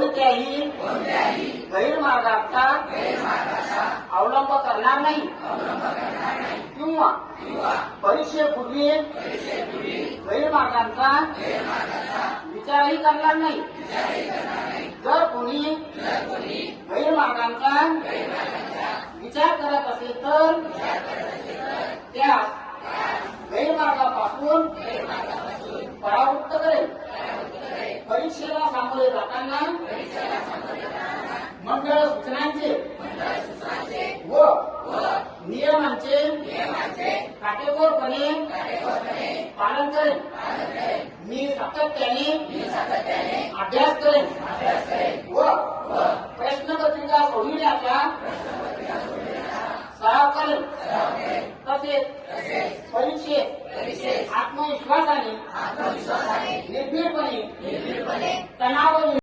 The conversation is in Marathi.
कोणत्याही गैरमार्गाचा अवलंब करणार नाही. किंवा परीक्षेपूर्वी गैरमार्गांचा विचारही करणार नाही. जर कोणी गैरमार्गांचा विचार करत असेल तर त्या गैरमार्गापासून परीक्षेला सामोरे जाताना मंडळ सूचनांचे व नियमांचे. काटेकोरपणे. पालन करेल मी सातत्याने अभ्यास करेन. व प्रश्नपत्रिका सोडविण्याचा सराव करेल तसेच परीक्षेत आत्मविश्वासाने